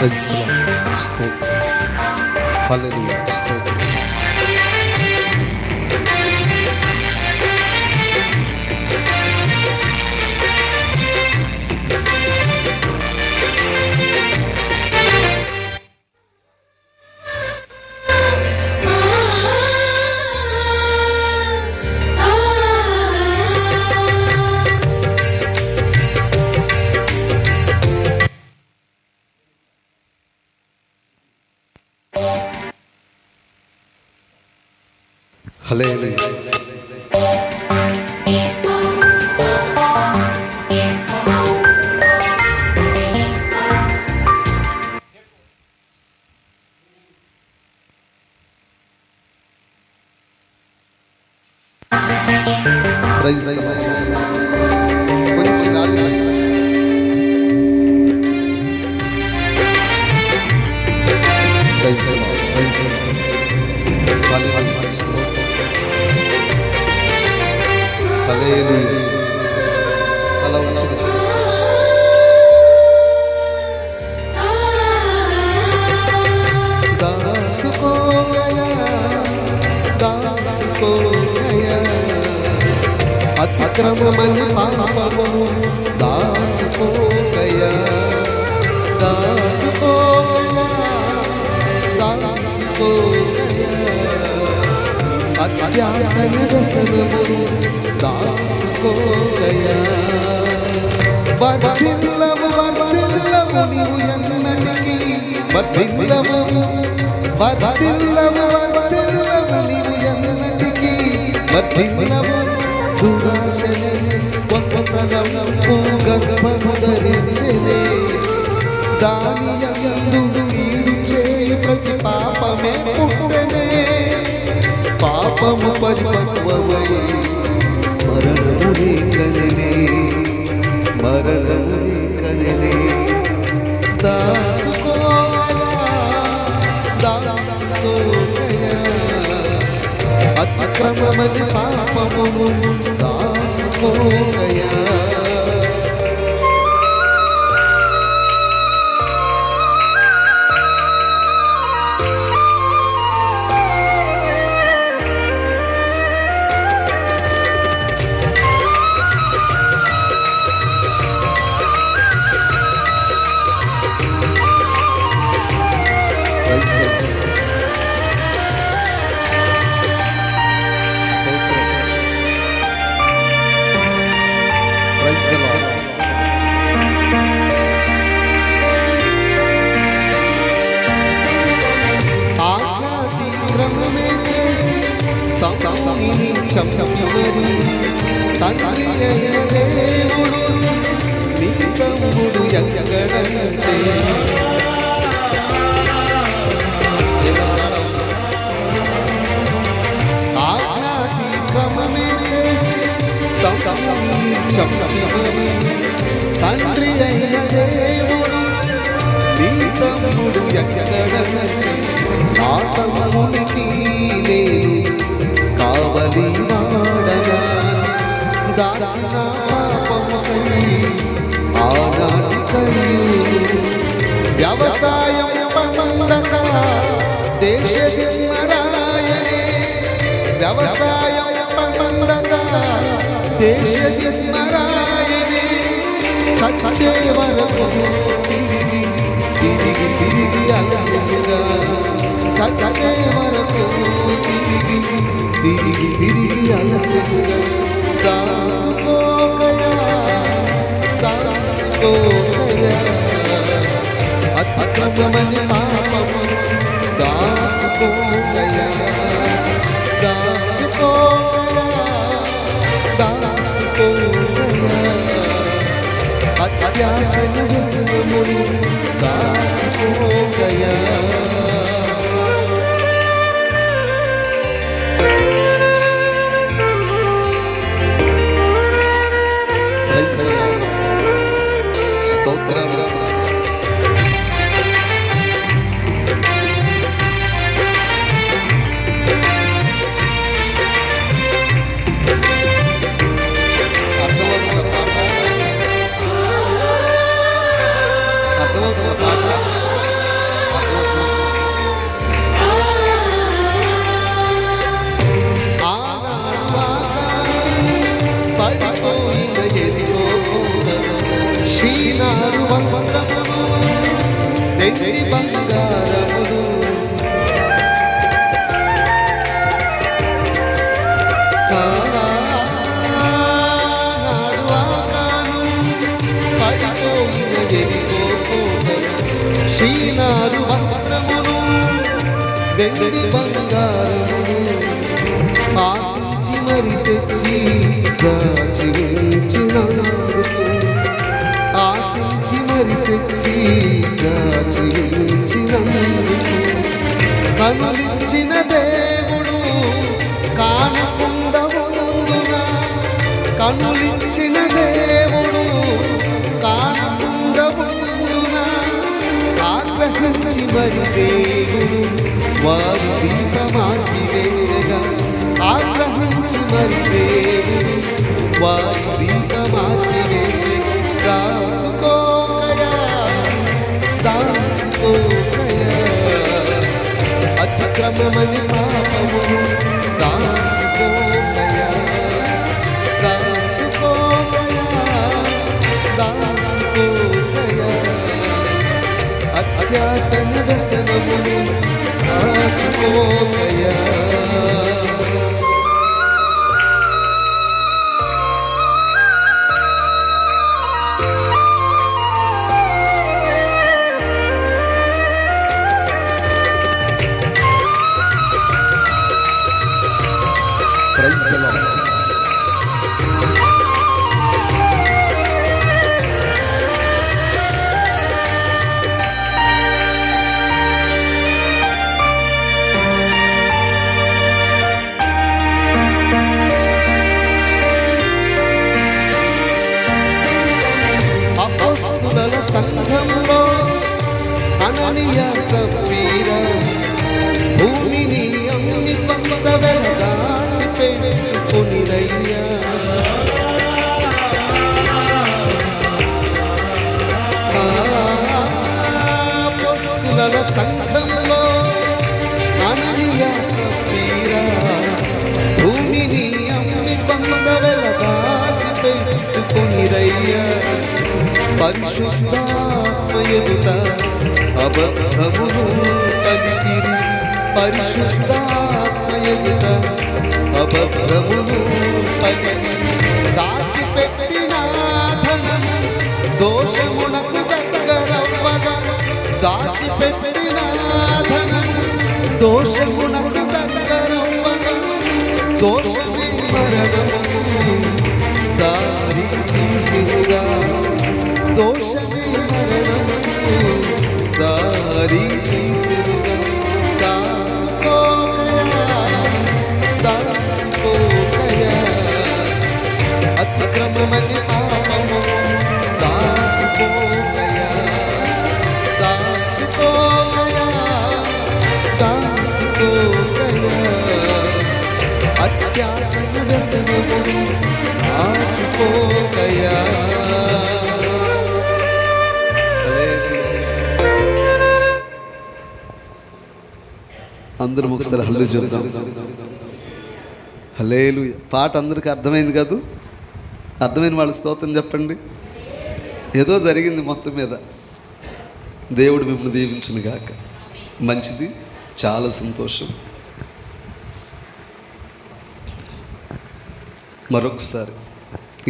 క్రైస్తవ స్తోత్రం హల్లెలూయా స్తోత్రం హల్లెలూయా ప్రైజ్ ద లార్డ్. అత్యాసన రసనము దాచుకోగయా వర్ధిల్లము వర్ధిల్లము నీవు ఎన్నటికీ వర్ధిల్లము వర్ధిల్లము వర్ధిల్లము నీవు ఎన్నటికీ వర్ధిల్లము దురాశనే గొప్పతనం భూగర్భము ధరించెనే దాని యందు పాపము పరిపక్వమై మరణముని కనెనే మరణముని కనెనే దాచుకోయా దాచుకోయా అతిక్రమమని పాపము దాచుకోయా Praise దాచిన పాపముకై ఆనాటి వ్యవసాయం పండక దేశ దిమ్మరాయనే వ్యవసాయం పండక దేశ దిమ్మరాయనే చచ్చే వరకు తిరిగి తిరిగి తిరిగి అలసిగా చచ్చే వరకు తిరిగి తిరిగి తిరిగి అలసిగా దాచుకోగయా అతిక్రమమని పాపము దాచుకోగయా. దాచుకోగయా దాచుకోగయా అత్యాసను వ్యసనమును బంగారములు. నాడు ఆకాను పడిపోయిన ఎరికో కోటలు వస్త్రమును వెండి బంగారమును ఆశించి మరి తెచ్చి దాచి ఉంచినందుకు కరి తెచ్చి దాచి కనులిచ్చిన దేవుడు కానకుండా ఉండున కనులిచ్చిన దేవుడు కానకుండా ఉండున ఆగ్రహించి మరి దేవుడు వారి దీపమాకి వేసగా ఆగ్రహించి మరి దేవుడు వారి దీపమాకి అతిక్రమమని పాపమును దాచుకోకయా దాచుకోకయా దాచుకోకయా అత్యాసన వ్యసనమును దాచుకోకయా కొంత వెలదాచి పెట్టుకునిరయ్యా సంఘంలో అననీయ సఫీర భూమిని అమ్మి కొంత వెలదాచి పరిశుద్ధాత్మ ఎదుట అబద్ధమును పలికిరి పరిశుద్ధాత్మ ఎదుట అబద్ధమును పలికిరి దాచిపెట్టిన ధనము దోషమునకు దగ్గరవ్వగా దాచిపెట్టిన ధనము దోషమునకు అందరం ఒకసారి హల్లు చెప్దాం హలేలు పాట అందరికీ అర్థమైంది కాదు. అర్థమైన వాళ్ళ స్తోత్రం చెప్పండి. ఏదో జరిగింది మొత్తం మీద. దేవుడు మిమ్మల్ని దీవించును గాక. మంచిది. చాలా సంతోషం. మరొకసారి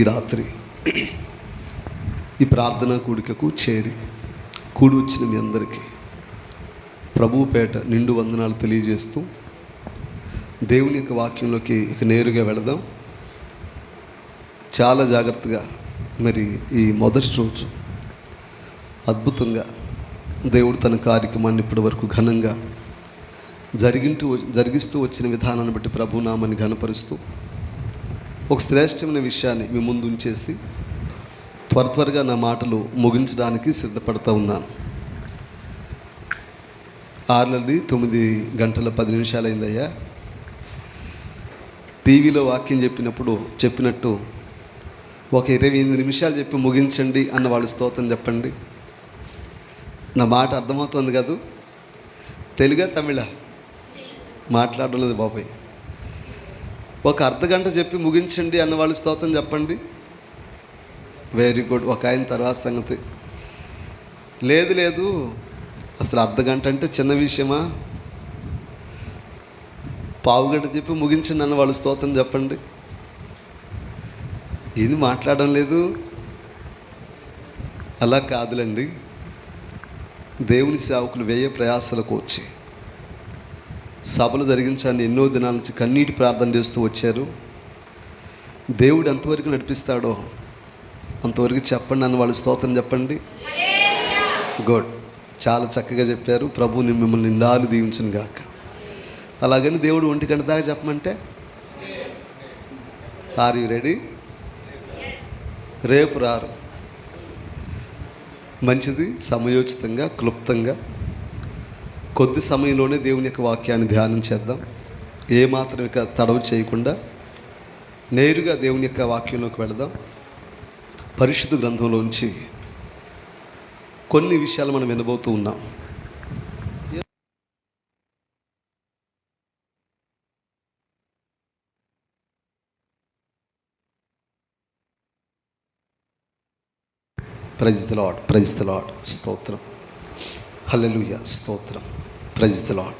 ఈ రాత్రి ఈ ప్రార్థనా కూడికకు చేరి కూడి వచ్చిన మీ అందరికీ ప్రభుపేట నిండు వందనాలు తెలియజేస్తూ దేవుని యొక్క వాక్యంలోకి ఇక నేరుగా వెళదాం. చాలా జాగ్రత్తగా మరి ఈ మొదటి రోజు అద్భుతంగా దేవుడు తన కార్యక్రమాన్ని ఇప్పటి వరకు ఘనంగా జరిగింటూ జరిగిస్తూ వచ్చిన విధానాన్ని బట్టి ప్రభునామాన్ని ఘనపరుస్తూ ఒక శ్రేష్టమైన విషయాన్ని మీ ముందు ఉంచేసి త్వర త్వరగా నా మాటలు ముగించడానికి సిద్ధపడుతూ ఉన్నాను. ఆరులది తొమ్మిది గంటల పది నిమిషాలు అయిందయ్యా టీవీలో వాక్యం చెప్పినప్పుడు చెప్పినట్టు ఒక ఇరవై ఎనిమిది నిమిషాలు చెప్పి ముగించండి అన్న వాళ్ళ స్తోత్రం చెప్పండి. నా మాట అర్థమవుతుంది కాదు. తెలుగా తమిళ? మాట్లాడడం లేదు బాబాయ్. ఒక అర్ధ గంట చెప్పి ముగించండి అన్న వాళ్ళు స్తోత్రం చెప్పండి. వెరీ గుడ్ ఒక ఆయన తర్వాత సంగతి. లేదు లేదు. అసలు అర్ధ గంట అంటే చిన్న విషయమా? పావుగంట చెప్పి ముగించండి అన్న వాళ్ళు స్తోత్రం చెప్పండి. ఏంది మాట్లాడడం లేదు? అలా కాదులండి. దేవుని సేవకులు వేయ ప్రయాసాలకు వచ్చి సభలు జరిగించండి ఎన్నో దినాల నుంచి కన్నీటి ప్రార్థన చేస్తూ వచ్చారు. దేవుడు ఎంతవరకు నడిపిస్తాడో అంతవరకు చెప్పండి అన్న వాళ్ళు స్తోత్రం చెప్పండి. గుడ్ చాలా చక్కగా చెప్పారు. ప్రభుని మిమ్మల్ని నిండాలు దీవించను గాక. అలాగని దేవుడు ఒంటి గంట దాకా చెప్పమంటే? ఆర్ యు రెడీ రేపు రారు. మంచిది సమయోచితంగా క్లుప్తంగా. కొద్ది సమయంలోనే దేవుని యొక్క వాక్యాన్ని ధ్యానం చేద్దాం. ఏ మాత్రం ఇక తడవు చేయకుండా నేరుగా దేవుని యొక్క వాక్యంలోకి వెళదాం. పరిశుద్ధ గ్రంథంలోంచి కొన్ని విషయాలు మనం వినబోతూ ఉన్నాం. Praise the lord praise the lord స్తోత్రం. హల్లెలూయా స్తోత్రం. Praise the lord